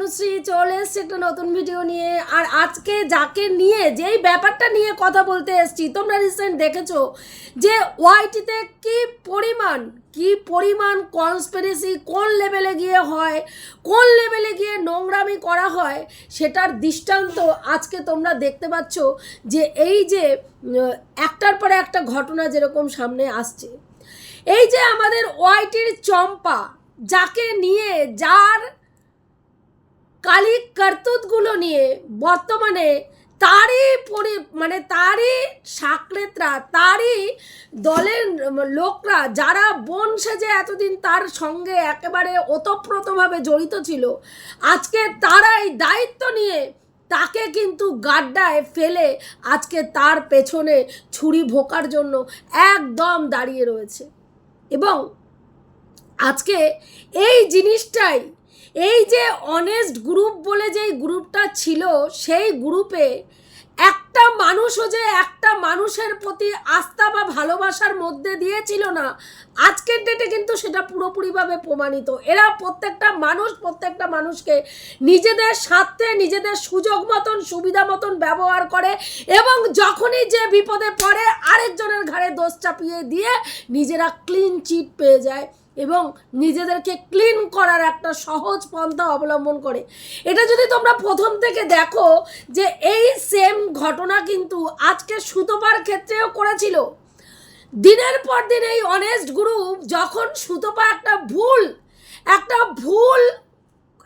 তনুশ্রী চলে এসছে একটা নতুন ভিডিও নিয়ে। আর আজকে যাকে নিয়ে, যেই ব্যাপারটা নিয়ে কথা বলতে এসছি, তোমরা রিসেন্ট দেখেছ যে ওয়াইটিতে কি পরিমাণ কি পরিমাণ কনস্পিরেসি কোন লেভেলে গিয়ে হয়, কোন লেভেলে গিয়ে নোংরামি করা হয়, সেটার দৃষ্টান্ত আজকে তোমরা দেখতে পাচ্ছ যে এই যে একটার পরে একটা ঘটনা যেরকম সামনে আসছে। এই যে আমাদের ওয়াইটির চম্পা, যাকে নিয়ে, যার কালি কার্তুতগুলো নিয়ে বর্তমানে তারই পরি মানে তারই সাকরেতরা তারই দলের লোকরা, যারা বোন সেজে এতদিন তার সঙ্গে একেবারে ওতপ্রোতভাবে জড়িত ছিল, আজকে তারাই দায়িত্ব নিয়ে তাকে কিন্তু গাড্ডায় ফেলে আজকে তার পেছনে ছুরি ভোকার জন্য একদম দাঁড়িয়ে রয়েছে। এবং আজকে এই জিনিসটাই এই যে অনেস্ট গ্রুপ বলে যেই গ্রুপটা ছিল, সেই গ্রুপে একটা মানুষও যে একটা মানুষের প্রতি আস্থা বা ভালোবাসার মধ্যে দিয়েছিল না, আজকের ডেটে কিন্তু সেটা পুরোপুরিভাবে প্রমাণিত। এরা প্রত্যেকটা মানুষ, প্রত্যেকটা মানুষকে নিজেদের স্বার্থে, নিজেদের সুযোগ মতন, সুবিধা মতন ব্যবহার করে এবং যখনই যে বিপদে পড়ে, আরেকজনের ঘাড়ে দোষ চাপিয়ে দিয়ে নিজেরা ক্লিন চিট পেয়ে যায়। এবং নিজেদেরকে ক্লিন করার একটা সহজ পন্থা অবলম্বন করে। এটা যদি তোমরা প্রথম থেকে দেখো যে এই সেম ঘটনা কিন্তু আজকে সুতোপার ক্ষেত্রেও করেছিল। দিনের পর দিন এই অনেস্ট গ্রুপ যখন সুতোপা একটা ভুল একটা ভুল,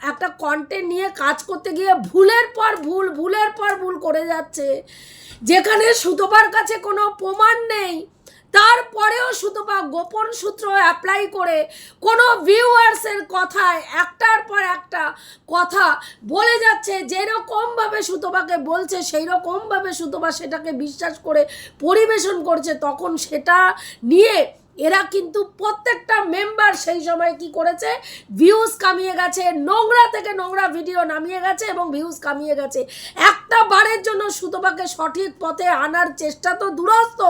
একটা কন্টেন্ট নিয়ে কাজ করতে গিয়ে ভুলের পর ভুল, ভুলের পর ভুল করে যাচ্ছে, যেখানে সুতোপার কাছে কোনো প্রমাণ নেই তারপরেও সুতপা গোপন সূত্র অ্যাপ্লাই করে কোনো ভিউয়ার্সের কথায় একটার পর একটা কথা বলে যাচ্ছে, যেরকমভাবে সুতপাকে বলছে সেই রকমভাবে সুতপা সেটাকে বিশ্বাস করে পরিবেশন করছে, তখন সেটা নিয়ে এরা কিন্তু প্রত্যেকটা মেম্বার সেই সময় কি করেছে? ভিউজ কামিয়ে গেছে, নোংরা থেকে নোংরা ভিডিও নামিয়ে গেছে এবং ভিউজ কামিয়ে গেছে। একটা বারের জন্য সুতপাকে সঠিক পথে আনার চেষ্টা তো দূরস্থ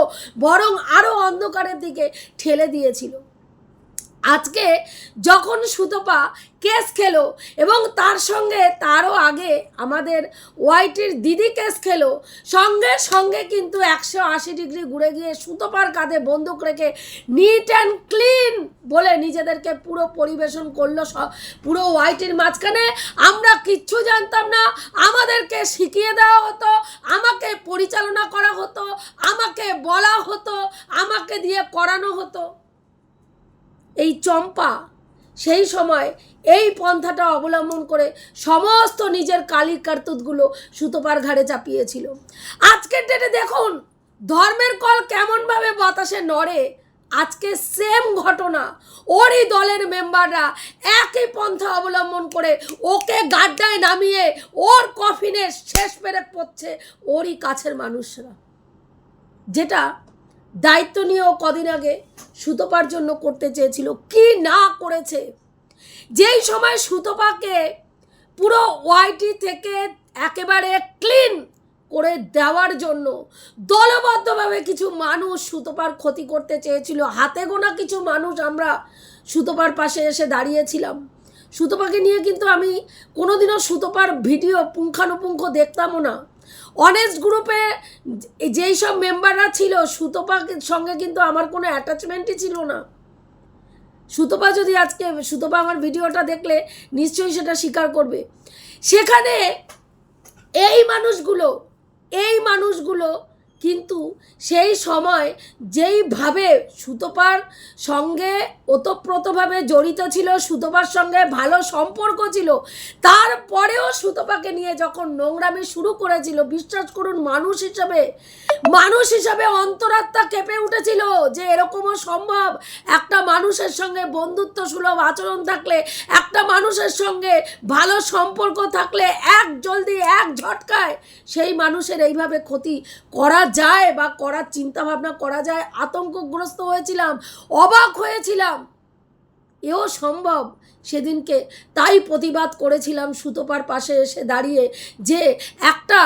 বরং আরও অন্ধকারের দিকে ঠেলে দিয়েছিল। আজকে যখন সুতপা কেস খেলো এবং তার সঙ্গে তারও আগে আমাদের ওয়াইটির দিদি কেস খেলো, সঙ্গে সঙ্গে কিন্তু একশো আশি ডিগ্রি ঘুরে গিয়ে সুতপার কাঁধে বন্দুক রেখে নিট অ্যান্ড ক্লিন বলে নিজেদেরকে পুরো পরিবেশন করল পুরো ওয়াইটির মাঝখানে। আমরা কিচ্ছু জানতাম না, আমাদেরকে শিখিয়ে দেওয়া হতো, আমাকে পরিচালনা করা হতো, আমাকে বলা হতো, আমাকে দিয়ে করানো হতো। এই চম্পা, সেই সময় এই পন্থাটা অবলম্বন করে সমস্ত নিজের কালির কার্তুতগুলো সুতোপার ঘাড়ে চাপিয়েছিল। আজকের ডেটে দেখুন, ধর্মের কল কেমনভাবে বাতাসে নড়ে, আজকে সেম ঘটনা। ওরই দলের মেম্বাররা একই পন্থা অবলম্বন করে ওকে গাড্ডায় নামিয়ে ওর কফিনে শেষ পেরেক পড়ছে ওরই কাছের মানুষরা। যেটা দায়িত্ব নিয়েও কদিন আগে সুতোপার জন্য করতে চেয়েছিল। কি না করেছে? যেই সময় সুতোপাকে পুরো ওয়াইটি থেকে একেবারে ক্লিন করে দেওয়ার জন্য দলবদ্ধভাবে কিছু মানুষ সুতোপার ক্ষতি করতে চেয়েছিল, হাতে গোনা কিছু মানুষ আমরা সুতোপার পাশে এসে দাঁড়িয়েছিলাম। সুতোপাকে নিয়ে কিন্তু আমি কোনোদিনও সুতোপার ভিডিও পুঙ্খানুপুঙ্খ দেখতামও না। অনেস্ট গ্রুপে যেই সব মেম্বাররা ছিল সুতপার সঙ্গে কিন্তু আমার কোনো অ্যাটাচমেন্টই ছিল না। সুতপা যদি আজকে, সুতপা আমার ভিডিওটা দেখলে নিশ্চয়ই সেটা স্বীকার করবে। সেখানে এই মানুষগুলো এই মানুষগুলো কিন্তু সেই সময় যেইভাবে সুতপার সঙ্গে ওতপ্রোতভাবে জড়িত ছিল, সুতপার সঙ্গে ভালো সম্পর্ক ছিল, তারপরেও সুতপাকে নিয়ে যখন নোংরামি শুরু করেছিল, বিশ্বাস করুন, মানুষ হিসাবে মানুষ হিসাবে অন্তরাত্মা কেঁপে উঠেছিল যে এরকমও সম্ভব। একটা মানুষের সঙ্গে বন্ধুত্ব সুলভ আচরণ থাকলে একটা মানুষের সঙ্গে ভালো সম্পর্ক থাকলে এক জলদি, এক ঝটকায় সেই মানুষের এইভাবে ক্ষতি করা যায় বা করার চিন্তা ভাবনা করা যায়। আতঙ্কগ্রস্ত হয়েছিলাম, অবাক হয়েছিলাম। এও সম্ভব। সেদিনকে তাই প্রতিবাদ করেছিলাম সুতোপার পাশে এসে দাঁড়িয়ে যে একটা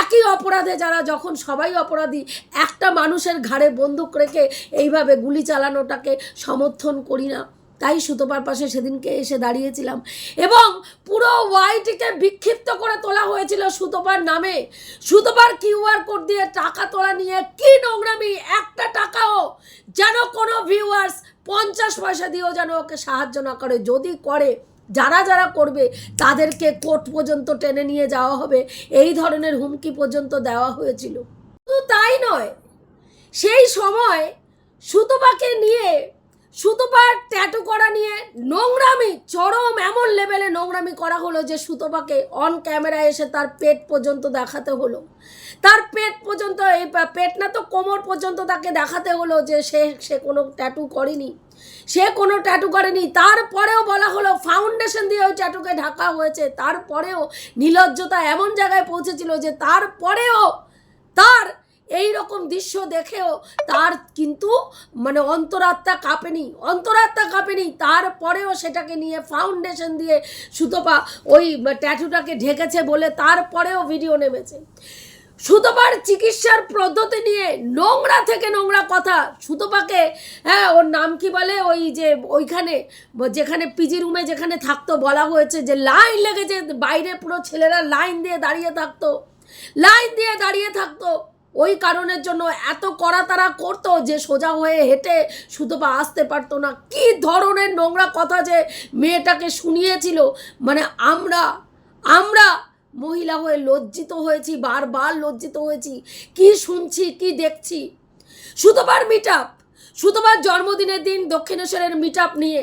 একই অপরাধে যারা যখন সবাই অপরাধী, একটা মানুষের ঘাড়ে বন্দুক রেখে এইভাবে গুলি চালানোটাকে সমর্থন করি না। তাই সুতোপার পাশে সেদিনকে এসে দাঁড়িয়েছিলাম এবং পুরো ওয়াইটিকে বিক্ষিপ্ত করে তোলা হয়েছিল সুতোপার নামে। সুতোপার কিউআর কোড দিয়ে টাকা তোলা নিয়ে কি নোংরামি, একটা টাকাও যেন কোনো ভিউয়ার্স পঞ্চাশ পয়সা দিয়েও যেন ওকে সাহায্য না করে, যদি করে, যারা যারা করবে, তাদেরকে কোর্ট পর্যন্ত টেনে নিয়ে যাওয়া হবে। এই ধরনের হুমকি পর্যন্ত দেওয়া হয়েছিল। শুধু তাই নয়, সেই সময় সুতোপাকে নিয়ে সুতোপার ট্যাটু করা নিয়ে নোংরামি, চরম এমন লেভেলে নোংরামি করা হলো যে সুতোপাকে অন ক্যামেরা এসে তার পেট পর্যন্ত দেখাতে হলো। তার পেট পর্যন্ত এই পেট না তো কোমর পর্যন্ত তাকে দেখাতে হলো যে সে সে কোনো ট্যাটু করেনি। সে কোনো ট্যাটু করেনি। তারপরেও বলা হলো ফাউন্ডেশন দিয়ে ওই ট্যাটুকে ঢাকা হয়েছে। তারপরেও নিলজ্জতা এমন জায়গায় পৌঁছেছিল যে তারপরেও তার এই রকম দৃশ্য দেখেও তার কিন্তু মানে অন্তরাত্মা কাঁপেনি অন্তরাত্মা কাঁপেনি। তারপরেও সেটাকে নিয়ে ফাউন্ডেশন দিয়ে সুতপা ওই ট্যাটুটাকে ঢেকেছে বলে তারপরেও ভিডিও নেমেছে। সুতপার চিকিৎসার পদ্ধতি নিয়ে নোংরা থেকে নোংরা কথা। সুতপাকে হ্যাঁ ওর নাম কি বলে? ওই যে ওইখানে, যেখানে পিজি রুমে যেখানে থাকতো, বলা হয়েছে যে লাইন লেগেছে, বাইরে পুরো ছেলেরা লাইন দিয়ে দাঁড়িয়ে থাকতো। লাইন দিয়ে দাঁড়িয়ে থাকতো। ওই কারণের জন্য এত করা তারা করতো যে সোজা হয়ে হেঁটে সুতপা আসতে পারতো না। কি ধরনের নোংরা কথা যে মেয়েটাকে শুনিয়েছিল। মানে আমরা আমরা মহিলা হয়ে লজ্জিত হয়েছি, বারবার লজ্জিত হয়েছি। কি শুনছি, কি দেখছি? সুতোবার মিট আপ সুতোবার জন্মদিনের দিন দক্ষিণেশ্বরের মিট আপ নিয়ে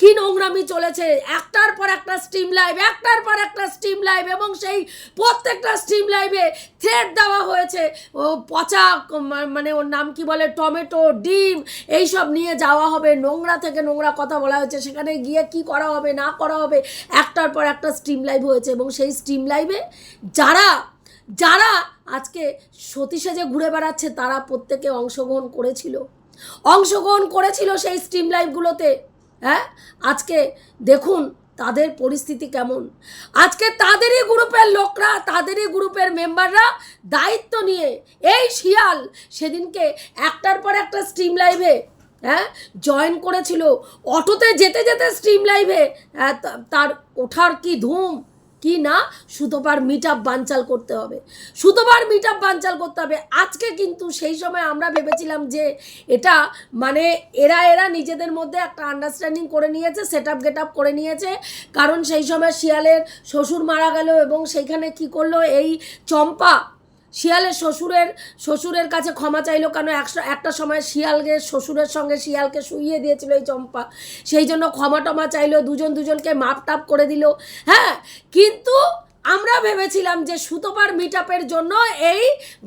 কি নোংরামি চলেছে? একটার পর একটা স্ট্রিম লাইভ একটার পর একটা স্ট্রিম লাইভ এবং সেই প্রত্যেকটা স্ট্রিম লাইভে থ্রেড দেওয়া হয়েছে। ও পচা মানে ওর নাম কি বলে? টমেটো ডিম, এইসব নিয়ে যাওয়া হবে। নোংরা থেকে নোংরা কথা বলা হয়েছে। সেখানে গিয়ে কি করা হবে, না করা হবে, একটার পর একটা স্ট্রিম লাইভ হয়েছে এবং সেই স্ট্রিম লাইভে যারা যারা আজকে সতী সেজে ঘুরে বেড়াচ্ছে, তারা প্রত্যেকে অংশগ্রহণ করেছিল। অংশগ্রহণ করেছিল সেই স্ট্রিম লাইভগুলোতে হ্যাঁ? আজকে দেখুন তাদের পরিস্থিতি কেমন। আজকে তাদেরই গ্রুপের লোকরা তাদেরই গ্রুপের মেম্বাররা দায়িত্ব নিয়ে এই শিয়াল সেদিনকে একটার পর একটা স্ট্রিম লাইভে হ্যাঁ জয়েন করেছিল। অটোতে যেতে যেতে স্ট্রিম লাইভে হ্যাঁ, তার ওঠার কি ধুম? কি না? সুতোবার মিট আপ বানচাল করতে হবে। সুতোবার মিট আপ বানচাল করতে হবে। আজকে কিন্তু সেই সময় আমরা ভেবেছিলাম যে এটা মানে এরা এরা নিজেদের মধ্যে একটা আন্ডারস্ট্যান্ডিং করে নিয়েছে সেট আপ গেট আপ করে নিয়েছে। কারণ সেই সময় শিয়ালের শ্বশুর মারা গেল এবং সেইখানে কি করল? এই চম্পা শিয়ালের শ্বশুরের শ্বশুরের কাছে ক্ষমা চাইলো কেন? একশো, একটা সময় শিয়ালকে, শ্বশুরের সঙ্গে শিয়ালকে শুইয়ে দিয়েছিল এই চম্পা। সেই জন্য ক্ষমা টমা চাইলো, দুজন দুজনকে মাপ টাপ করে দিল। হ্যাঁ কিন্তু আমরা ভেবেছিলাম যে সুতোপার মিট আপের জন্য এই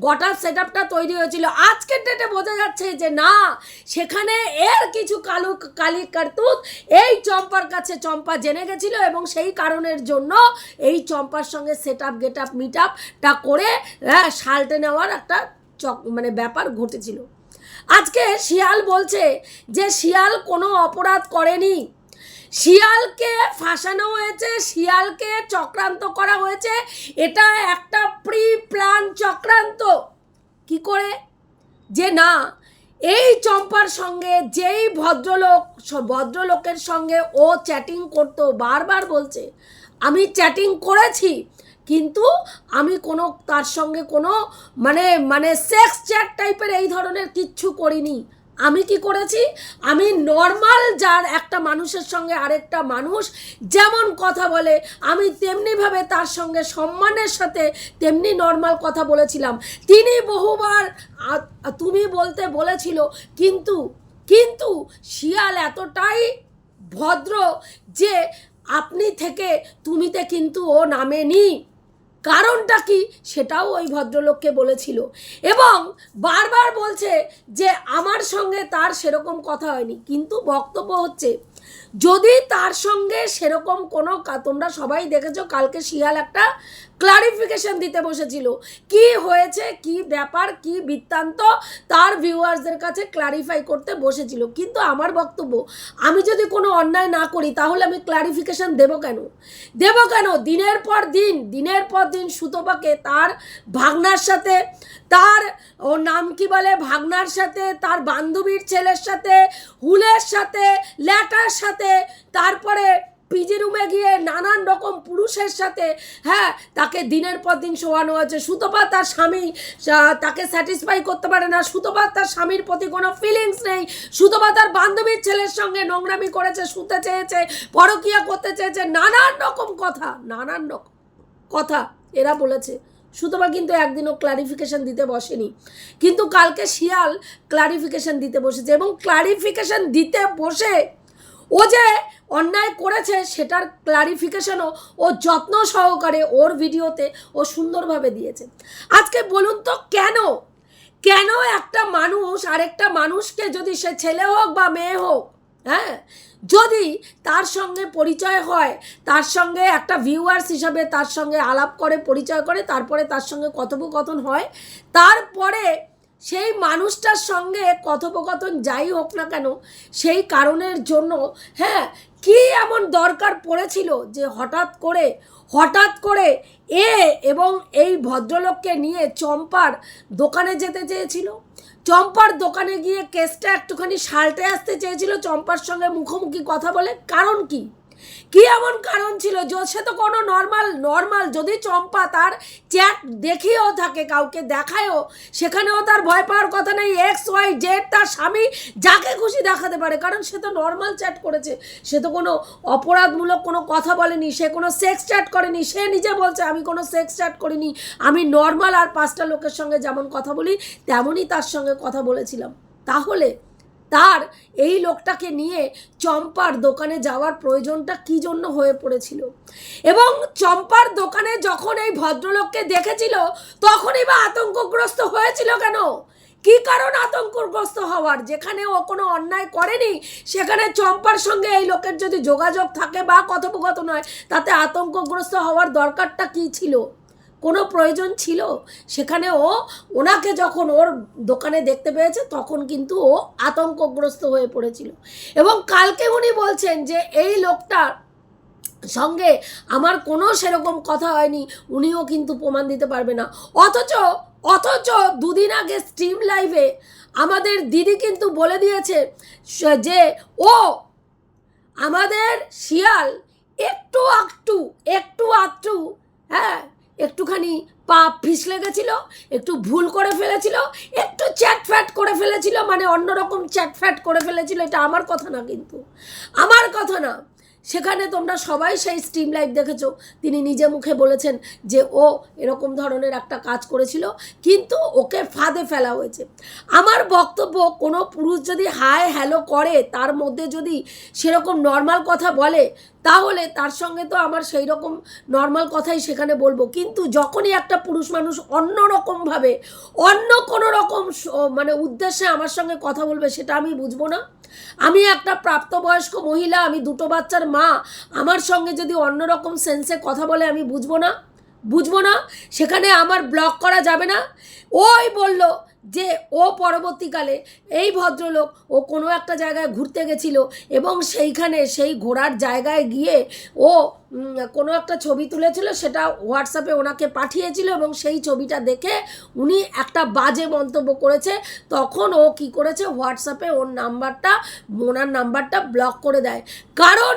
গোটা সেট আপটা তৈরি হয়েছিল। আজকের ডেটে বোঝা যাচ্ছে যে না, সেখানে এর কিছু কালু, কালি কার্তুত এই চম্পার কাছে চম্পা জেনে গেছিল এবং সেই কারণের জন্য এই চম্পার সঙ্গে set up get up meet আপটা করে সালটে নেওয়ার একটা চক মানে ব্যাপার ঘটেছিল। আজকে শিয়াল বলছে যে শিয়াল কোনো অপরাধ করেনি। শিয়ালকে ফাঁসানো হয়েছে, শিয়ালকে চক্রান্ত করা হয়েছে। এটা একটা প্রি প্ল্যান চক্রান্ত। কি করে? যে না, এই চম্পার সঙ্গে যেই ভদ্রলোক, ভদ্রলোকের সঙ্গে ও চ্যাটিং করতো, বারবার বলছে, আমি চ্যাটিং করেছি, কিন্তু আমি কোনো, তার সঙ্গে কোনো মানে মানে সেক্স চ্যাট টাইপের এই ধরনের কিচ্ছু করিনি। আমি কি করেছি? আমি নর্মাল যার একটা মানুষের সঙ্গে আরেকটা মানুষ যেমন কথা বলে, আমি তেমনিভাবে তার সঙ্গে সম্মানের সাথে তেমনি নর্মাল কথা বলেছিলাম। তিনি বহুবার তুমি বলতে বলেছিল, কিন্তু কিন্তু শিয়াল এতটাই ভদ্র যে আপনি থেকে তুমিতে কিন্তু ও নামেনি। কারণটা কি সেটাও ওই ভদ্রলোককে বলেছিল। এবং বারবার বলছে যে আমার সঙ্গে তার সেরকম কথা হয়নি। কিন্তু বক্তব্য হচ্ছে, যদি তার সঙ্গে সেরকম কোনো তোমরা সবাই দেখেছ কালকে শিয়াল একটা ক্লারিফিকেশন দিতে বসেছিল। কি হয়েছে, কি ব্যাপার, কি বৃত্তান্ত, তার ভিউয়ার্সদের কাছে ক্লারিফাই করতে বসেছিল। কিন্তু আমার বক্তব্য, আমি যদি কোনো অন্যায় না করি, তাহলে আমি ক্লারিফিকেশন দেবো কেন? দেবো কেন? দিনের পর দিন, দিনের পর দিন সুতপাকে তার ভাগনার সাথে, তার, ও নাম কি বলে, ভাগনার সাথে, তার বান্ধবীর ছেলের সাথে, হুলের সাথে, ল্যাটার সাথে, তারপরে পিজি রুমে গিয়ে নানান রকম পুরুষের সাথে হ্যাঁ তাকে দিনের পর দিন শোয়ানো আছে সুতপা তার স্বামী তাকে স্যাটিসফাই করতে পারে না। সুতপা তার স্বামীর প্রতি কোনো ফিলিংস নেই। সুতপা তার বান্ধবীর ছেলের সঙ্গে নোংরামি করেছে, শুতে চেয়েছে, পরকিয়া করতে চেয়েছে, নানান রকম কথা, নানান রকম কথা এরা বলেছে। সুতপা কিন্তু একদিনও ক্লারিফিকেশন দিতে বসেনি। কিন্তু কালকে শিয়াল ক্লারিফিকেশন দিতে বসেছে এবং ক্লারিফিকেশন দিতে বসে ও যে অন্যায় করেছে সেটার ক্লারিফিকেশনও ও যত্ন সহকারে ওর ভিডিওতে ও সুন্দরভাবে দিয়েছে। আজকে বলুন তো কেন? কেন একটা মানুষ আরেকটা মানুষকে যদি সে ছেলে হোক বা মেয়ে হোক হ্যাঁ যদি তার সঙ্গে পরিচয় হয়, তার সঙ্গে একটা ভিউয়ার্স হিসাবে তার সঙ্গে আলাপ করে, পরিচয় করে, তারপরে তার সঙ্গে কথোপকথন হয়, তারপরে সেই মানুষটার সঙ্গে কথোপকথন যাই হোক না কেন, সেই কারণের জন্য হ্যাঁ কি এমন দরকার পড়েছিল যে হঠাৎ করে হঠাৎ করে এ এবং এই ভদ্রলোককে নিয়ে চম্পার দোকানে যেতে চেয়েছিল? চম্পার দোকানে গিয়ে কেসটা একটুখানি সালটে আসতে চেয়েছিল? চম্পার সঙ্গে মুখোমুখি কথা বলে কারণ কি? কি এমন কারণ ছিল? সে তো কোনো নর্মাল নর্মাল যদি চম্পা তার চ্যাট দেখিয়েও থাকে, কাউকে দেখায়ও, সেখানেও তার ভয় পাওয়ার কথা নেই এক্স ওয়াই জেড তার স্বামী যাকে খুশি দেখাতে পারে, কারণ সে তো নর্মাল চ্যাট করেছে। সে তো কোনো অপরাধমূলক কোনো কথা বলেনি, সে কোনো সেক্স চ্যাট করেনি, সে নিজে বলছে, আমি কোনো সেক্স চ্যাট করিনি, আমি নর্মাল আর পাঁচটা লোকের সঙ্গে যেমন কথা বলি, তেমনই তার সঙ্গে কথা বলেছিলাম। তাহলে তার এই লোকটাকে নিয়ে চম্পার দোকানে যাওয়ার প্রয়োজনটা কী জন্য হয়ে পড়েছিল? এবং চম্পার দোকানে যখন এই ভদ্রলোককে দেখেছিল, তখনই বা আতঙ্কগ্রস্ত হয়েছিল কেন? কি কারণ আতঙ্কগ্রস্ত হওয়ার? যেখানে ও কোনো অন্যায় করেনি, সেখানে চম্পার সঙ্গে এই লোকের যদি যোগাযোগ থাকে বা কথোপকথন হয়, তাতে আতঙ্কগ্রস্ত হওয়ার দরকারটা কী ছিল? কোনো প্রয়োজন ছিল? সেখানে ও ওনাকে যখন ওর দোকানে দেখতে পেয়েছে, তখন কিন্তু ও আতঙ্কগ্রস্ত হয়ে পড়েছিল। এবং কালকে উনি বলছেন যে, এই লোকটার সঙ্গে আমার কোনো সেরকম কথা হয়নি, উনিও কিন্তু প্রমাণ দিতে পারবে না। অথচ অথচ দুদিন আগে স্ট্রিম লাইভে আমাদের দিদি কিন্তু বলে দিয়েছে যে, ও, আমাদের শিয়াল একটু একটু একটু আটটু হ্যাঁ একটুখানি পা ফিসলে গেছিল, একটু ভুল করে ফেলেছিল, একটু চ্যাট ফ্যাট করে ফেলেছিল মানে অন্যরকম চ্যাট ফ্যাট করে ফেলেছিল, এটা আমার কথা না কিন্তু। আমার কথা না। সেখানে তোমরা সবাই সেই স্ট্রিম লাইভ দেখেছ। তিনি নিজে মুখে বলেছেন যে, ও এরকম ধরনের একটা কাজ করেছিল, কিন্তু ওকে ফাঁদে ফেলা হয়েছে। আমার বক্তব্য, কোনো পুরুষ যদি হায় হ্যালো করে, তার মধ্যে যদি সেরকম নর্মাল কথা বলে, তাহলে তার সঙ্গে তো আমার সেই রকম নর্মাল কথাই সেখানে বলব। কিন্তু যখনই একটা পুরুষ মানুষ অন্য রকমভাবে অন্য কোনো রকম মানে উদ্দেশ্যে আমার সঙ্গে কথা বলবে, সেটা আমি বুঝব না। আমি একটা প্রাপ্তবয়স্ক মহিলা, আমি দুটো বাচ্চার মা, আমার সঙ্গে যদি অন্যরকম সেন্সে কথা বলে আমি বুঝব না? বুঝব না? সেখানে আমার ব্লক করা যাবে না? ওই বলল যে ও পরবর্তীকালে এই ভদ্রলোক ও কোনো একটা জায়গায় ঘুরতে গেছিল এবং সেইখানে সেই ঘোরার জায়গায় গিয়ে ও কোনো একটা ছবি তুলেছিল, সেটা হোয়াটসঅ্যাপে ওনাকে পাঠিয়েছিল এবং সেই ছবিটা দেখে উনি একটা বাজে মন্তব্য করেছে। তখন ও কি করেছে? হোয়াটসঅ্যাপে ওর নাম্বারটা, ওনার নাম্বারটা ব্লক করে দেয়। কারণ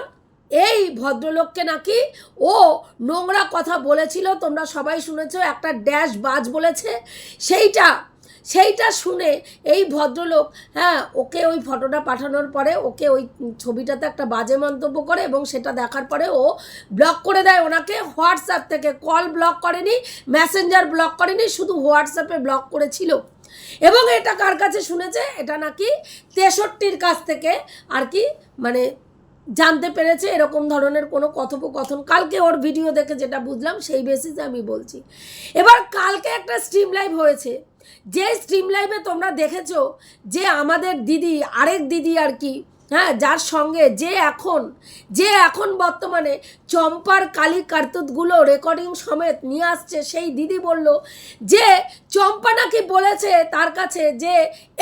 এই ভদ্রলোককে নাকি ও নোংরা কথা বলেছিল, তোমরা সবাই শুনেছো, একটা ড্যাশ বাজ বলেছে। সেইটা সেইটা শুনে এই ভদ্রলোক হ্যাঁ ওকে ওই ফটোটা পাঠানোর পরে ওকে ওই ছবিটাতে একটা বাজে মন্তব্য করে এবং সেটা দেখার পরে ও ব্লক করে দেয় ওনাকে। হোয়াটসঅ্যাপ থেকে কল ব্লক করেনি, মেসেঞ্জার ব্লক করেনি, শুধু হোয়াটসঅ্যাপে ব্লক করেছিল। এবং এটা কার কাছে শুনেছে? এটা নাকি তেষট্টির কাছ থেকে আর কি মানে জানতে পেরেছে এরকম ধরনের কোনো কথোপকথন। কালকে ওর ভিডিও দেখে যেটা বুঝলাম, সেই বেসিসে আমি বলছি। এবার কালকে একটা স্ট্রিম লাইভ হয়েছে। যে স্ট্রিম লাইভে তোমরা দেখেছ, যে আমাদের দিদি, আরেক দিদি আর কি হ্যাঁ যার সঙ্গে যে এখন যে এখন বর্তমানে চম্পার কালী কার্তুতগুলো রেকর্ডিং সমেত নিয়ে আসছে, সেই দিদি বলল যে, চম্পা নাকি বলেছে তার কাছে যে,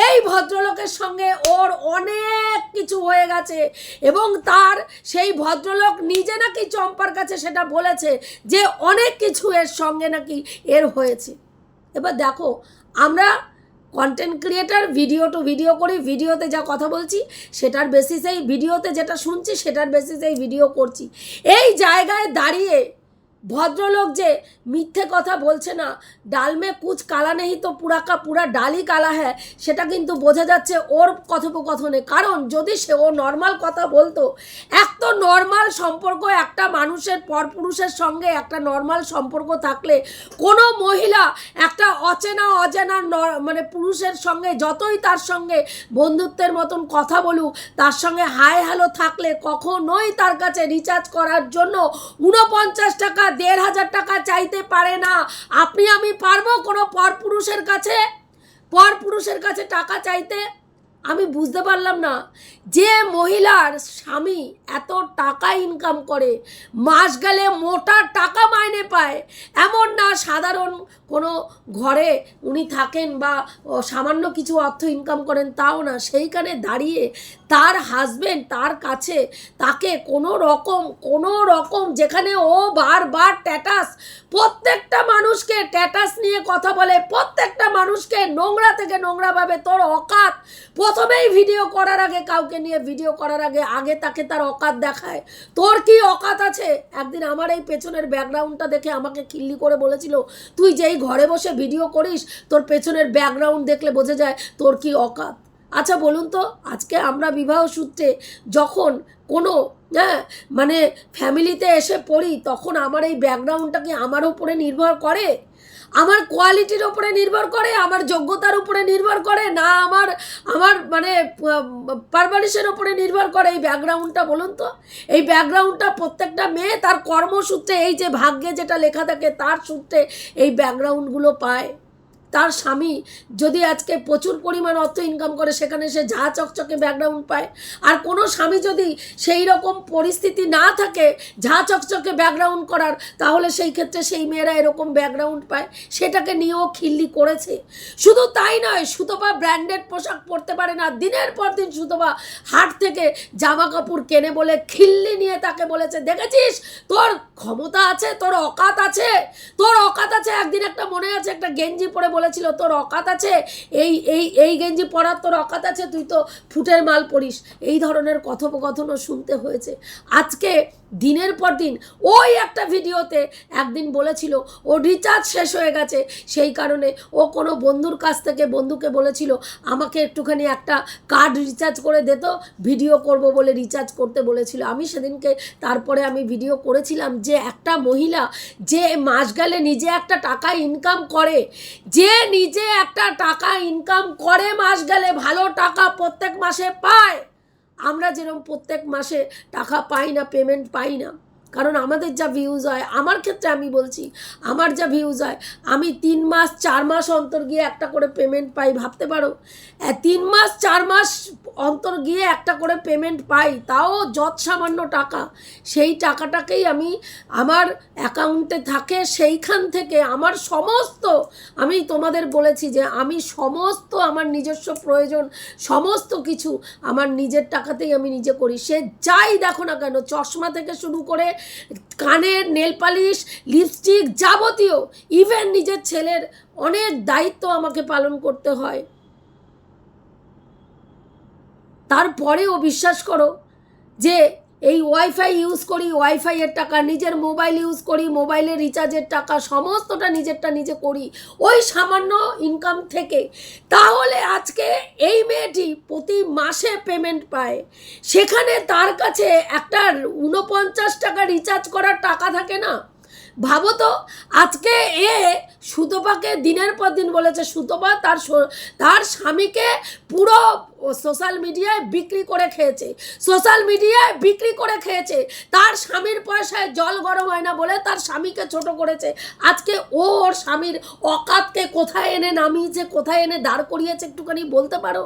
এই ভদ্রলোকের সঙ্গে ওর অনেক কিছু হয়ে গেছে এবং তার সেই ভদ্রলোক নিজে নাকি চম্পার কাছে সেটা বলেছে যে, অনেক কিছু এর সঙ্গে নাকি এর হয়েছে। এবার দেখো আমরা content creator video to video করি ভিডিওতে যা কথা বলছি, সেটার বেসিসেই ভিডিওতে যেটা শুনছি, সেটার বেসিসেই ভিডিও করছি। এই জায়গায় দাঁড়িয়ে ভদ্রলোক যে মিথ্যে কথা বলছে না, ডালমে কুচ কালা নেই তো পুরা কা পুরা ডালই কালা হ্যাঁ সেটা কিন্তু বোঝা যাচ্ছে ওর কথোপকথনে। কারণ যদি সে ও নর্মাল কথা বলতো, এক তো নর্মাল সম্পর্ক একটা মানুষের পরপুরুষের সঙ্গে একটা নর্মাল সম্পর্ক থাকলে, কোনো মহিলা একটা অচেনা অজানা ন- মানে পুরুষের সঙ্গে যতই তার সঙ্গে বন্ধুত্বের মতন কথা বলুক, তার সঙ্গে হাই হ্যালো থাকলে কখনোই তার কাছে রিচার্জ করার জন্য উনপঞ্চাশ টাকা দেড় হাজার টাকা চাইতে পারে না। আপনি, আমি পারব কোনো পরপুরুষের কাছে? পরপুরুষের কাছে টাকা চাইতে? আমি বুঝতে পারলাম না। যে মহিলার স্বামী এত টাকা ইনকাম করে, মাস গেলে মোটা টাকা মাইনে পায়, এমন না সাধারণ কোনো ঘরে উনি থাকেন বা সামান্য কিছু অর্থ ইনকাম করেন, তাও না। সেইখানে দাঁড়িয়ে তার হাজবেন্ড তার কাছে তাকে কোনো রকম কোনো রকম যেখানে ও বারবার ট্যাটাস প্রত্যেকটা মানুষকে ট্যাটাস নিয়ে কথা বলে, প্রত্যেকটা মানুষকে নোংরা থেকে নোংরাভাবে তোর অকাত। প্রথমেই ভিডিও করার আগে কাউকে নিয়ে ভিডিও করার আগে আগে তাকে তার অকাত দেখায়। তোর কি অকাত আছে? একদিন আমার এই পেছনের ব্যাকগ্রাউন্ডটা দেখে আমাকে কিল্লি করে বলেছিল, তুই যেই ঘরে বসে ভিডিও করিস, তোর পেছনের ব্যাকগ্রাউন্ড দেখলে বোঝা যায় তোর কি অকাত। আচ্ছা বলুন তো, আজকে আমরা বিবাহ সূত্রে যখন কোনো হ্যাঁ মানে ফ্যামিলিতে এসে পড়ি, তখন আমার এই ব্যাকগ্রাউন্ডটা কি আমার উপরে নির্ভর করে? আমার কোয়ালিটির উপরে নির্ভর করে? আমার যোগ্যতার উপরে নির্ভর করে? না আমার আমার মানে পারভারিশের উপরে নির্ভর করে এই ব্যাকগ্রাউন্ডটা, বলুন তো? এই ব্যাকগ্রাউন্ডটা প্রত্যেকটা মেয়ে তার কর্মসূত্রে, এই যে ভাগ্যে যেটা লেখা থাকে, তার সূত্রে এই ব্যাকগ্রাউন্ডগুলো পায়। তার স্বামী যদি আজকে প্রচুর পরিমাণ অর্থ ইনকাম করে, সেখানে সে ঝা চকচকে ব্যাকগ্রাউন্ড পায়। আর কোনো স্বামী যদি সেই রকম পরিস্থিতি না থাকে ঝা চকচকে ব্যাকগ্রাউন্ড করার, তাহলে সেই ক্ষেত্রে সেই মেয়েরা এরকম ব্যাকগ্রাউন্ড পায়। সেটাকে নিয়েও খিল্লি করেছে। শুধু তাই নয়, সুতপা ব্র্যান্ডেড পোশাক পরতে পারে না। দিনের পর দিন সুতপা হাট থেকে জামা কাপড় কেনে বলে খিল্লি নিয়ে তাকে বলেছে, দেখেছিস? তোর ক্ষমতা আছে, তোর অকাত আছে। তোর অকাত আছে। একদিন একটা মনে আছে, একটা গেঞ্জি পরে বলেছিল, তোর অকাত আছে? এই এই এই গেঞ্জি পরার তোর অকাত আছে? তুই তো ফুটের মাল পড়িস এই ধরনের কথোপকথনও শুনতে হয়েছে। আজকে দিনের পর দিন ওই একটা ভিডিওতে একদিন বলেছিল, ও রিচার্জ শেষ হয়ে গেছে। সেই কারণে ও কোনো বন্ধুর কাছ থেকে বন্ধুকে বলেছিল, আমাকে একটুখানি একটা কার্ড রিচার্জ করে দে তো ভিডিও করব বলে রিচার্জ করতে বলেছিল। আমি সেদিনকে তারপরে আমি ভিডিও করেছিলাম যে একটা মহিলা যে মাস গেলে নিজে একটা টাকা ইনকাম করে, যে নিজে একটা টাকা ইনকাম করে মাস গেলে ভালো টাকা প্রত্যেক মাসে পায়। আমরা যেরকম প্রত্যেক মাসে টাকা পাই না পেমেন্ট পাই না কারণ আমাদের যা ভিউজ হয়, আমার ক্ষেত্রে আমি বলছি, আমার যা ভিউজ হয়, আমি তিন মাস, চার মাস অন্তর গিয়ে একটা করে পেমেন্ট পাই, ভাবতে পারো? তিন মাস, চার মাস অন্তর গিয়ে একটা করে পেমেন্ট পাই, তাও যৎ সামান্য টাকা, সেই টাকাটাকেই আমি আমার অ্যাকাউন্টে থাকে, সেইখান থেকে আমার সমস্ত, আমি তোমাদের বলেছি যে আমি সমস্ত আমার নিজস্ব প্রয়োজন, সমস্ত কিছু আমার নিজের টাকাতেই আমি নিজে করি। সে যাই দেখো না কেন, চশমা থেকে শুরু করে কানের নেল পালিশ লিপস্টিক যাবতীয় ইভেন নিজের ছেলের অনেক দায়িত্ব আমাকে পালন করতে হয়। তারপরেও বিশ্বাস করো যে এই ওয়াইফাই ইউজ করি ওয়াইফাইয়ের টাকা, নিজের মোবাইল ইউজ করি মোবাইলের রিচার্জের টাকা, সমস্তটা নিজেরটা নিজে করি। ওই সামান্য ইনকাম থেকে। তাহলে আজকে এই মেয়েটি প্রতি মাসে পেমেন্ট পায়। সেখানে তার কাছে একটা উনপঞ্চাশ টাকা রিচার্জ করার টাকা থাকে না? ভাবো তো, আজকে এ সুতপাকে দিনের পর দিন বলেছে, সুতপা তার তার স্বামীকে পুরো সোশ্যাল মিডিয়ায় বিক্রি করে খেয়েছে। সোশ্যাল মিডিয়ায় বিক্রি করে খেয়েছে। তার স্বামীর পয়সায় জল গরম হয় না বলে তার স্বামীকে ছোট করেছে। আজকে ও ওর স্বামীর অকাতকে কোথায় এনে নামিয়েছে, কোথায় এনে দাঁড় করিয়েছে একটুখানি বলতে পারো?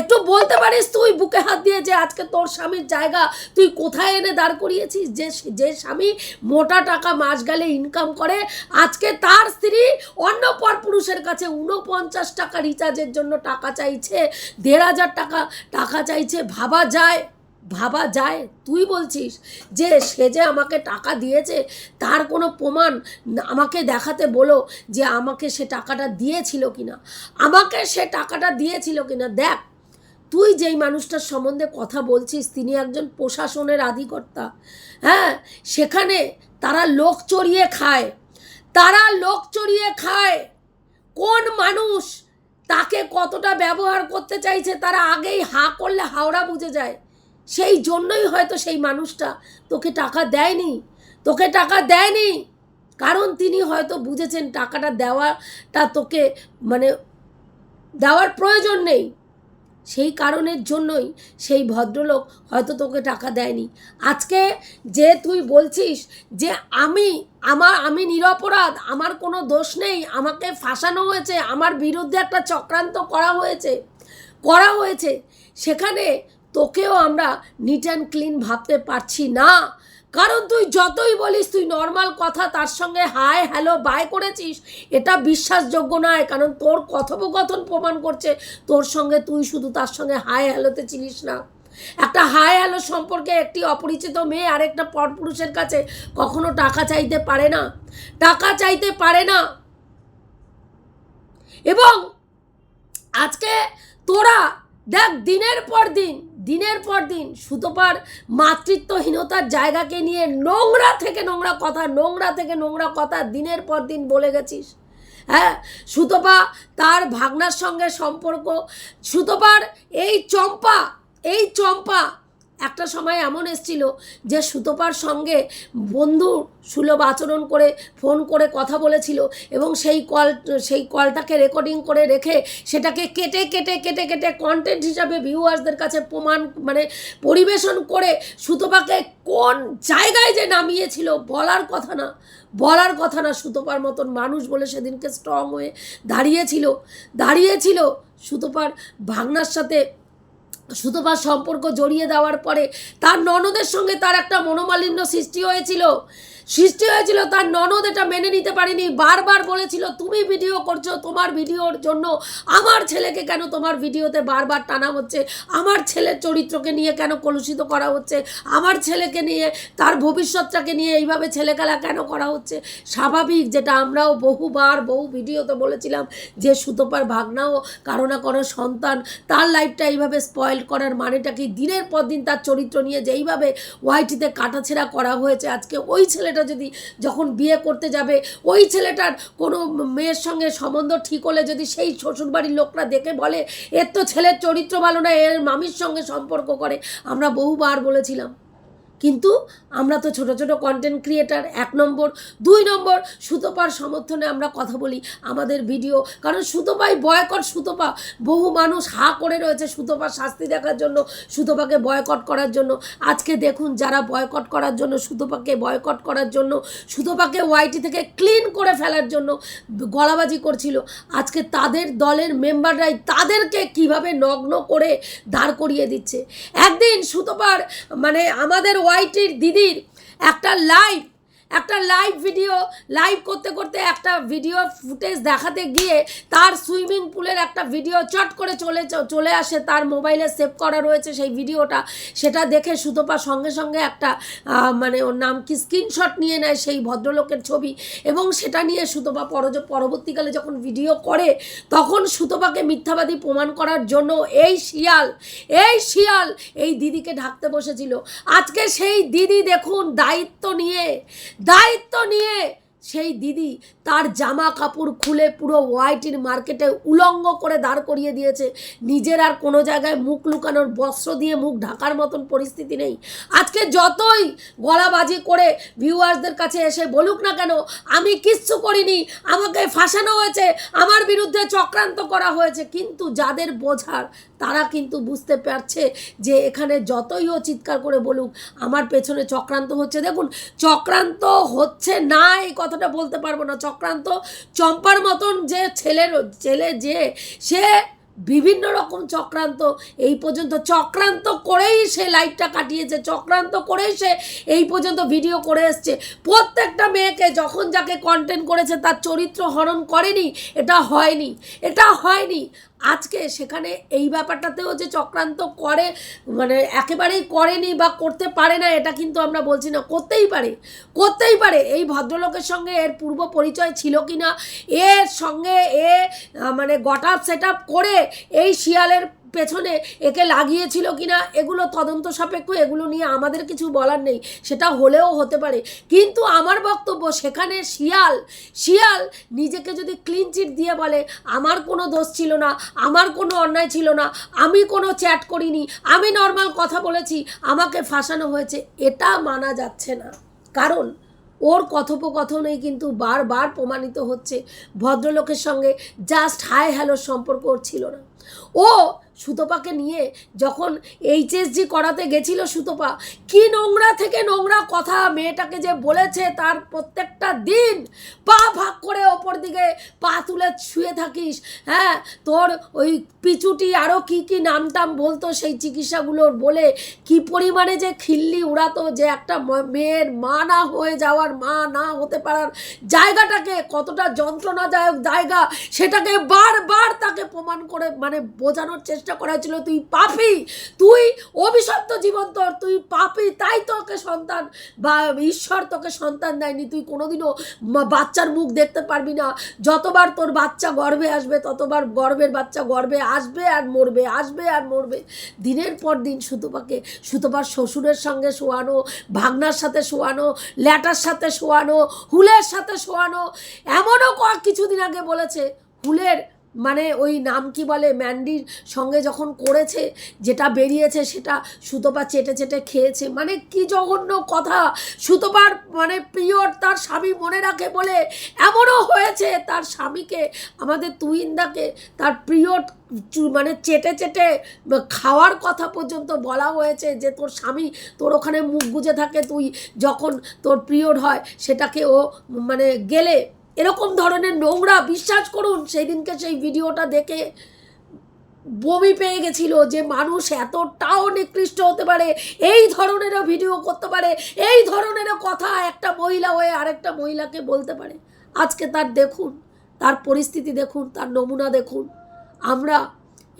একটু বলতে পারিস তুই, বুকে হাত দিয়ে যে আজকে তোর স্বামীর জায়গা, তুই কোথায় এনে দাঁড় করিয়েছিস? যে যে স্বামী মোটা টাকা মাস গেলে ইনকাম করে, আজকে তার স্ত্রী অন্য পর পুরুষের কাছে উনপঞ্চাশ টাকা রিচার্জের জন্য টাকা চাইছে, দেড় হাজার টাকা টাকা টাকা চাইছে, ভাবা যায় ভাবা যায়। তুই বলছিস যে সে যে আমাকে টাকা দিয়েছে, তার কোনো প্রমাণ আমাকে দেখাতে বলো যে আমাকে সে টাকাটা দিয়েছিল কিনা। আমাকে সে টাকাটা দিয়েছিল কিনা, দেখ। তুই যেই মানুষটার সম্বন্ধে কথা বলছিস, তিনি একজন প্রশাসনের আধিকর্তা। হ্যাঁ সেখানে তারা লোক চড়িয়ে খায়। তারা লোক চড়িয়ে খায়। কোন মানুষ তাকে কতটা ব্যবহার করতে চাইছে তারা আগেই হা করলে হাওড়া বুঝে যায়। সেই জন্যই হয়তো সেই মানুষটা তোকে টাকা দেয়নি। তোকে টাকা দেয়নি। কারণ তিনি হয়তো বুঝেছেন টাকাটা দেওয়াটা তোকে মানে দেওয়ার প্রয়োজন নেই। সেই কারণের জন্যই সেই ভদ্রলোক হয়তো তোকে টাকা দেয়নি। আজকে যে তুই বলছিস যে আমি আমার, আমি নিরপরাধ, আমার কোনো দোষ নেই, আমাকে ফাঁসানো হয়েছে, আমার বিরুদ্ধে একটা চক্রান্ত করা হয়েছে করা হয়েছে। সেখানে তোকেও আমরা নিট অ্যান্ড ক্লিন ভাবতে পারছি না। কারণ তুই যতই বলিস, তুই নর্মাল কথা, তার সঙ্গে হাই হ্যালো বাই করেছিস, এটা বিশ্বাসযোগ্য নয়। কারণ তোর কথোপকথন প্রমাণ করছে, তোর সঙ্গে তুই শুধু তার সঙ্গে হাই হ্যালোতে চিনিস না। একটা হাই হ্যালো সম্পর্কে একটি অপরিচিত মেয়ে আরেকটা পরপুরুষের কাছে কখনো টাকা চাইতে পারে না। টাকা চাইতে পারে না। এবং আজকে তোরা দেখ দিনের পর দিন, দিনের পর দিন সুতোপার মাতৃত্বহীনতার জায়গাকে নিয়ে নোংরা থেকে নোংরা কথা, নোংরা থেকে নোংরা কথা দিনের পর দিন বলে গেছিস। হ্যাঁ সুতপা তার ভাগনার সঙ্গে সম্পর্ক, সুতপার এই চম্পা এই চম্পা একটা সময় এমন এসছিল যে সুতপার সঙ্গে বন্ধু সুলভ আচরণ করে, ফোন করে কথা বলেছিল এবং সেই কল, সেই কলটাকে রেকর্ডিং করে রেখে সেটাকে কেটে কেটে কেটে কেটে কন্টেন্ট হিসাবে ভিউয়ার্সদের কাছে প্রমাণ মানে পরিবেশন করে সুতপাকে কোন জায়গায় যে নামিয়েছিল বলার কথা না, বলার কথা না সুতপার মতন মানুষ বলে সেদিনকে স্ট্রং হয়ে দাঁড়িয়েছিল দাঁড়িয়েছিল সুতপার ভাগনার সাথে সুতপার সম্পর্ক জড়িয়ে দেওয়ার পরে তার ননদের সঙ্গে তার একটা মনোমালিন্য সৃষ্টি হয়েছিল। সৃষ্টি হয়েছিল, তার ননদ এটা মেনে নিতে পারেনি। বারবার বলেছিল, তুমি ভিডিও করছ, তোমার ভিডিওর জন্য আমার ছেলেকে কেন তোমার ভিডিওতে বারবার টানা হচ্ছে? আমার ছেলের চরিত্রকে নিয়ে কেন কলুষিত করা হচ্ছে? আমার ছেলেকে নিয়ে, তার ভবিষ্যৎটাকে নিয়ে এইভাবে ছেলেখেলা কেন করা হচ্ছে? স্বাভাবিক, যেটা আমরাও বহুবার, বহু ভিডিওতে বলেছিলাম যে, সুতোপার ভাগনাও কারও না কারও সন্তান, তার লাইফটা এইভাবে স্পয়েল করার মানেটা কি? দিনের পর দিন তার চরিত্র নিয়ে যেইভাবে ওয়াইটিতে কাটাছেড়া করা হয়েছে, আজকে ওই ছেলেটা যদি যখন বিয়ে করতে যাবে, ওই ছেলেটার কোনো মেয়ের সঙ্গে সম্বন্ধ ঠিক হলে যদি সেই শ্বশুরবাড়ির লোকরা দেখে বলে, এর তো ছেলের চরিত্র ভালো না এর মামির সঙ্গে সম্পর্ক করে। আমরা বহুবার বলেছিলাম। কিন্তু আমরা তো ছোট ছোট কন্টেন্ট ক্রিয়েটার এক নম্বর। দুই নম্বর, সুতোপার সমর্থনে আমরা কথা বলি আমাদের ভিডিও কারণ সুতোপাই বয়কট সুতোপা। বহু মানুষ হা করে রয়েছে সুতোপার শাস্তি দেখার জন্য, সুতোপাকে বয়কট করার জন্য। আজকে দেখুন যারা বয়কট করার জন্য, সুতোপাকে বয়কট করার জন্য, সুতোপাকে ওয়াইটি থেকে ক্লিন করে ফেলার জন্য গলাবাজি করছিল। আজকে তাদের দলের মেম্বাররাই তাদেরকে কীভাবে নগ্ন করে দাঁড় করিয়ে দিচ্ছে। একদিন সুতোপার মানে আমাদের ওয়াইটির দিদির একটা লাইভ একটা লাইভ ভিডিও লাইভ করতে করতে একটা ভিডিও ফুটেজ দেখাতে গিয়ে তার সুইমিং পুলের একটা ভিডিও চট করে চলে চলে আসে, তার মোবাইলে সেভ করা রয়েছে সেই ভিডিওটা সেটা দেখে সুতপা সঙ্গে সঙ্গে একটা মানে ওর নাম কি স্ক্রিনশট নিয়ে নেয় সেই ভদ্রলোকের ছবি। এবং সেটা নিয়ে সুতপা পরজ, পরবর্তীকালে যখন ভিডিও করে, তখন সুতপাকে মিথ্যাবাদী প্রমাণ করার জন্য এই শিয়াল এই শিয়াল এই দিদিকে ঢাকতে বসেছিল। আজকে সেই দিদি দেখুন দায়িত্ব নিয়ে দায়িত্ব নিয়ে সেই দিদি তার জামা কাপড় খুলে পুরো ওয়াইটির মার্কেটে উলঙ্গ করে দাঁড় করিয়ে দিয়েছে। নিজের আর কোনো জায়গায় মুখ লুকানোর বস্ত্র দিয়ে মুখ ঢাকার মতন পরিস্থিতি নেই। আজকে যতই গলাবাজি করে ভিউয়ার্সদের কাছে এসে বলুক না কেন, আমি কিচ্ছু করিনি, আমাকে ফাঁসানো হয়েছে, আমার বিরুদ্ধে চক্রান্ত করা হয়েছে। কিন্তু যাদের বোঝার তারা কিন্তু বুঝতে পারছে যে এখানে যতই ও চিৎকার করে বলুক, আমার পেছনে চক্রান্ত হচ্ছে। দেখুন, চক্রান্ত হচ্ছে না, এই কথাটা বলতে পারব না। চক্রান্ত চম্পার মতন যে ছেলের, ছেলে যে, সে বিভিন্ন রকম চক্রান্ত। এই পর্যন্ত চক্রান্ত করেই সে লাইফটা কাটিয়েছে, চক্রান্ত করেই সে এই পর্যন্ত ভিডিও করে এসছে। প্রত্যেকটা মেয়েকে যখন যাকে কন্টেন্ট করেছে, তার চরিত্র হরণ করেনি, এটা হয়নি এটা হয়নি। আজকে সেখানে এই ব্যাপারটাতেও যে চক্রান্ত করে মানে একেবারেই করেনি বা করতে পারে না, এটা কিন্তু আমরা বলছি না, করতেই পারে। করতেই পারে। এই ভদ্রলোকের সঙ্গে এর পূর্ব পরিচয় ছিল কি না এর সঙ্গে এ মানে গট আপ সেট আপ করে এই শিয়ালের পেছনে একে লাগিয়েছিল কিনা, এগুলো তদন্ত সাপেক্ষ, এগুলো নিয়ে আমাদের কিছু বলার নেই। সেটা হলেও হতে পারে। কিন্তু আমার বক্তব্য সেখানে শিয়াল শিয়াল নিজেকে যদি ক্লিন চিট দিয়ে বলে, আমার কোনো দোষ ছিল না, আমার কোনো অন্যায় ছিল না, আমি কোনো চ্যাট করিনি, আমি নর্মাল কথা বলেছি, আমাকে ফাঁসানো হয়েছে, এটা মানা যাচ্ছে না। কারণ ওর কথোপকথনেই কিন্তু বারবার প্রমাণিত হচ্ছে ভদ্রলোকের সঙ্গে জাস্ট হাই হ্যালোর সম্পর্ক ওর ছিল না। ও সুতপাকে নিয়ে যখন এইচএসজি করাতে গেছিল সুতপা, কি নোংরা থেকে নোংরা কথা মেয়েটাকে যে বলেছে তার প্রত্যেকটা দিন পা ভাগ করে ওপর দিকে পা তুলে শুয়ে থাকিস। হ্যাঁ তোর ওই পিচুটি আরও কি কি নাম টাম বলতো সেই চিকিৎসাগুলোর বলে কি পরিমাণে যে খিল্লি উড়াতো যে একটা মেয়ের মা না হয়ে যাওয়ার, মা না হতে পারার জায়গাটাকে কতটা যন্ত্রণাদায়ক জায়গা সেটাকে বারবার তাকে প্রমাণ করে মানে বোঝানোর চেষ্টা করা হয়েছিল তুই পাপি, তুই অভিশপ্ত জীবন তোর, তুই পাপি, তাই তোকে সন্তান বা ঈশ্বর তোকে সন্তান দেয়নি, তুই কোনোদিনও বাচ্চার মুখ দেখতে পারবি না। যতবার তোর বাচ্চা গর্ভে আসবে, ততবার গর্ভের বাচ্চা গর্ভে আসবে আর মরবে, আসবে আর মরবে। দিনের পর দিন সুতপাকে সুতপার শ্বশুরের সঙ্গে শোয়ানো, ভাগনার সাথে শোয়ানো, ল্যাটার সাথে শোয়ানো, হুলের সাথে শোয়ানো, এমনও কিছুদিন আগে বলেছে, হুলের মানে ওই নাম কি বলে, ম্যান্ডির সঙ্গে যখন করেছে, যেটা বেরিয়েছে সেটা সুতপা চেটে চেটে খেয়েছে। মানে কি জঘন্য কথা! সুতপার মানে পিরিয়ড তার স্বামী মনে রাখে বলে এমনও হয়েছে তার স্বামীকে, আমাদের তুইন্দাকে তার পিরিয়ড মানে চেটে চেটে খাওয়ার কথা পর্যন্ত বলা হয়েছে যে তোর স্বামী তোর ওখানে মুখ গুজে থাকে, তুই যখন তোর পিরিয়ড হয় সেটাকে ও মানে গেলে এরকম ধরনের নোংরা, বিশ্বাস করুন সেই দিনকে সেই ভিডিওটা দেখে বমি পেয়ে গেছিল যে মানুষ এতটাও নিকৃষ্ট হতে পারে, এই ধরনেরও ভিডিও করতে পারে, এই ধরনেরও কথা একটা মহিলা হয়ে আরেকটা মহিলাকে বলতে পারে। আজকে তার দেখুন, তার পরিস্থিতি দেখুন, তার নমুনা দেখুন। আমরা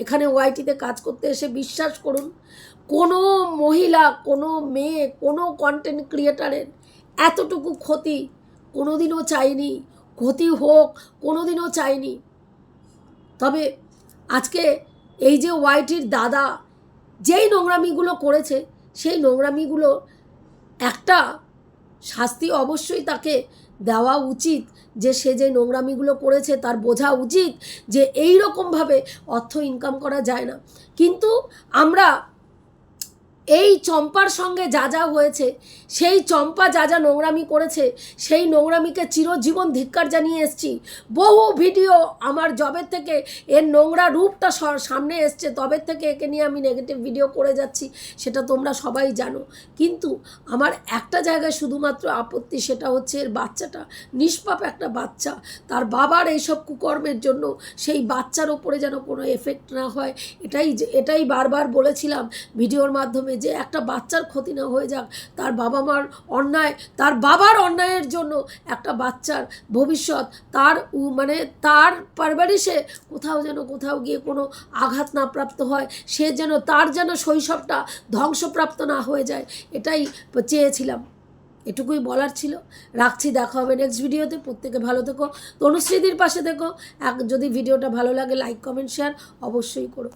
এখানে ওয়াইটিতে কাজ করতে এসে বিশ্বাস করুন, কোনো মহিলা, কোনো মেয়ে, কোনো কন্টেন্ট ক্রিয়েটারের এতটুকু ক্ষতি কোনোদিনও চাইনি। ক্ষতি হোক, কোনোদিনও চাইনি। তবে আজকে এই যে ওয়াইটির দাদা, যেই নোংরামিগুলো করেছে, সেই নোংরামিগুলো একটা শাস্তি অবশ্যই তাকে দেওয়া উচিত যে সে যে নোংরামিগুলো করেছে তার বোঝা উচিত যে এই রকমভাবে অর্থ ইনকাম করা যায় না। কিন্তু আমরা এই চম্পার সঙ্গে যা যা হয়েছে, সেই চম্পা যা যা নোংরামি করেছে, সেই নোংরামিকে চিরজীবন ধিক্কার জানিয়ে এসছি। বহু ভিডিও আমার জবের থেকে এর নোংরা রূপটা সামনে এসছে। তবের থেকে একে নিয়ে আমি নেগেটিভ ভিডিও করে যাচ্ছি, সেটা তোমরা সবাই জানো। কিন্তু আমার একটা জায়গায় শুধুমাত্র আপত্তি, সেটা হচ্ছে এর বাচ্চাটা। নিষ্পাপ একটা বাচ্চা। তার বাবার এইসব কুকর্মের জন্য সেই বাচ্চার ওপরে যেন কোনো এফেক্ট না হয়। এটাই এটাই বারবার বলেছিলাম ভিডিওর মাধ্যমে যে একটা বাচ্চার ক্ষতি না হয়ে যাক, তার বাবা মার অন্যায়, তার বাবার অন্যায়ের জন্য একটা বাচ্চার ভবিষ্যৎ, তার মানে তার পারবারিশে কোথাও যেন কোথাও গিয়ে কোনো আঘাত না প্রাপ্ত হয়, সে যেন, তার যেন শৈশবটা ধ্বংসপ্রাপ্ত না হয়ে যায়, এটাই চেয়েছিলাম। এটুকুই বলার ছিল। রাখছি, দেখা হবে নেক্সট ভিডিওতে প্রত্যেকে ভালো থেকো। তনুশ্রীদির পাশে দেখো এক, যদি ভিডিওটা ভালো লাগে লাইক কমেন্ট শেয়ার অবশ্যই করো।